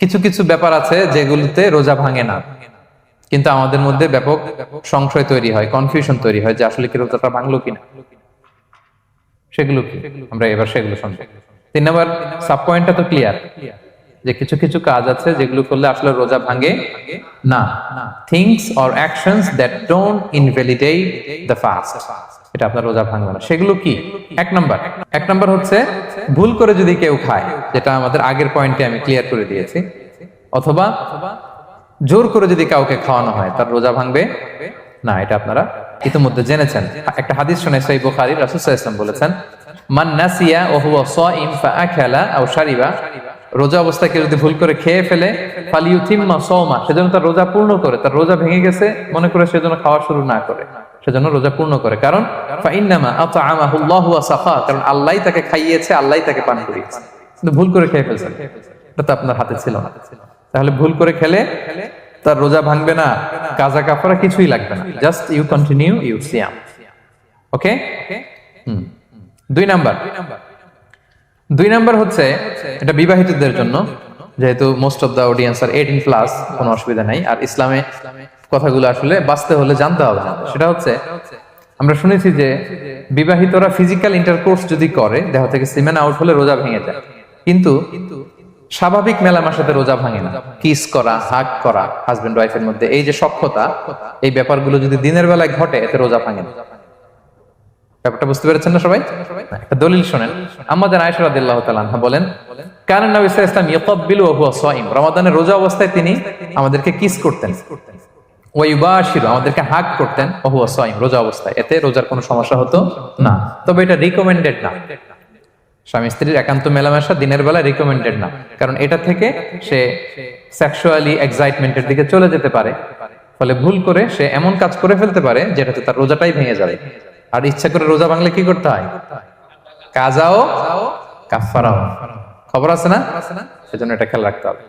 কিছু কিছু ব্যাপার আছে যেগুলোতে রোজা ভাঙে না। কিন্তু আমাদের মধ্যে ব্যাপক সংশয় তৈরি হয় কনফিউশন তৈরি হয় যে আসলে কি রোজাটা ভাঙলো কিনা। সেগুলো কি? আমরা এবার সেগুলো শুনব। তিন নম্বর সাব পয়েন্টটা তো ক্লিয়ার যে কিছু কিছু কাজ আছে যেগুলো করলে আসলে রোজা ভাঙে না। Things or actions that don't invalidate the fast এটা আপনার রোজা ভাঙবে না। সেগুলো কি? এক নাম্বার। এক নাম্বার হচ্ছে ভুল করে যদি কেউ খায়, যেটা আমাদের আগের পয়েন্টে আমি ক্লিয়ার করে দিয়েছি, অথবা জোর করে যদি কাউকে খাওয়ানো হয়, তার রোজা ভাঙবে না। এটা আপনারা ইতিমধ্যে জেনেছেন। একটা হাদিস শুনে সেই বুখারী রাসূল সাল্লাল্লাহু আলাইহি ওয়াসাল্লাম বলেছেন, মান নাসিয়া ওয়া হুয়া সাইম ফাআকালা আও শারিবা। রোজা অবস্থায় কেউ যদি ভুল করে খেয়ে ফেলে, ফালিউতিম্মা সাওমা সেজন্য তার রোজা পূর্ণ করে, তার রোজা ভেঙে গেছে, মনে করে সেজন্য খাওয়া শুরু না করে সেজন্য রোজা পূর্ণ করে। কারণ আল্লাহু কারণ আল্লাহই তাকে খাইয়েছে, আল্লাহই তাকে পান করিয়েছে। কিন্তু ভুল করে খেয়ে ফেলছে, এটা তো আপনার হাতে ছিল না। তাহলে ভুল করে খেলে তার রোজা ভাঙবে না, কাজা কাফারা কিছুই লাগবে না। জাস্ট ইউ কন্টিনিউ ইউ সিয়াম ওকে দুই নাম্বার দুই নাম্বার। হচ্ছে এটা বিবাহিতদের জন্য, যেহেতু most of the audience are eighteen plus কোনো অসুবিধা নাই। আর ইসলামে কথাগুলো আসলে বাঁচতে হলে জানতে হবে। সেটা হচ্ছে, আমরা শুনেছি যে বিবাহিতরা ফিজিক্যাল ইন্টারকোর্স যদি করে, দেহ থেকে সিমেন আউট হলে রোজা ভেঙে যায়। কিন্তু স্বাভাবিক মেলামের সাথে রোজা ভাঙে না। কিস করা হাক করা হাজবেন্ড ওয়াইফের মধ্যে এই যে সক্ষতা এই ব্যাপারগুলো যদি দিনের বেলায় ঘটে, এতে রোজা ভাঙে না। ব্যাপারটা বুঝতে পেরেছেন না সবাই? একটা দলিল শোনেন। আমাদের আয়েশা রাদিয়াল্লাহু আনহা বলেন কারণ নবী হুয়া সাইম রমাদানের রোজা অবস্থায় তিনি আমাদেরকে কিস করতেন। ওয়া ইউবাশিরু, আমাদেরকে হাক করতেন হুয়া সাইম রোজা অবস্থায়। এতে রোজার কোনো সমস্যা হতো না। তবে এটা রিকমেন্ডেড না। স্বামী স্ত্রীর একান্ত মেলামেশা দিনের বেলা রিকমেন্ডেড না। কারণ এটা থেকে সে সেক্সুয়ালি এক্সাইটমেন্টের দিকে চলে যেতে পারে। ফলে ভুল করে সে এমন কাজ করে ফেলতে পারে, যেটাতে তার রোজাটাই ভেঙে যাবে। আর ইচ্ছা করে রোজা ভাঙলে কি করতে হয়? কাজাও কাফারাও খবর আছে না? সেজন্য এটা খেয়াল রাখতে হবে।